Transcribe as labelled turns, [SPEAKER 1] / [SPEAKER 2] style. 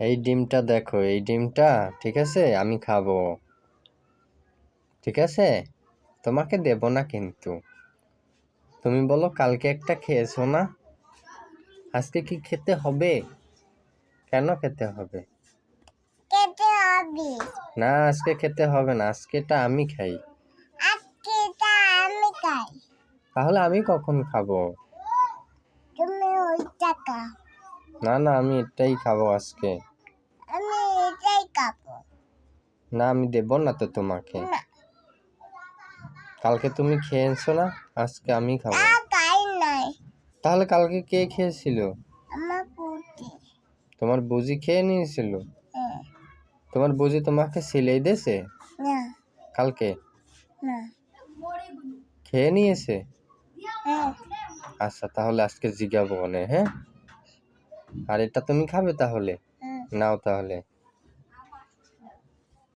[SPEAKER 1] এই ডিমটা দেখো এই ডিমটা ঠিক আছে? আমি খাব। ঠিক আছে? তোমাকে দেব না কিন্তু। তুমি বলো কালকে একটা খেয়েছো না? আজকে কি খেতে হবে? কেন খেতে হবে? না আজকে খেতে হবে না। আজকেটা আমি খাই। তাহলে আমি কখন খাব?
[SPEAKER 2] তুমি ওই টাকা
[SPEAKER 1] না না আমি এটাই খাব আজকে।
[SPEAKER 2] আমি এটাই খাব।
[SPEAKER 1] না আমি দেব না তো তোমাকে। কালকে তুমি খেয়েছো না? আজকে আমি খাব। তাহলে কালকে কে খেয়েছিল? তোমার বুঝি খেয়ে নিয়েছিল?
[SPEAKER 2] হ্যাঁ।
[SPEAKER 1] তোমার বুঝি তোমাকে সিলাই দিয়েছে?
[SPEAKER 2] না।
[SPEAKER 1] কালকে? খেয়ে নিয়েছে?
[SPEAKER 2] হ্যাঁ।
[SPEAKER 1] আচ্ছা তাহলে আজকে না হ্যাঁ? আর এটা তুমি খাবে তাহলে?
[SPEAKER 2] হ্যাঁ।
[SPEAKER 1] নাও তাহলে।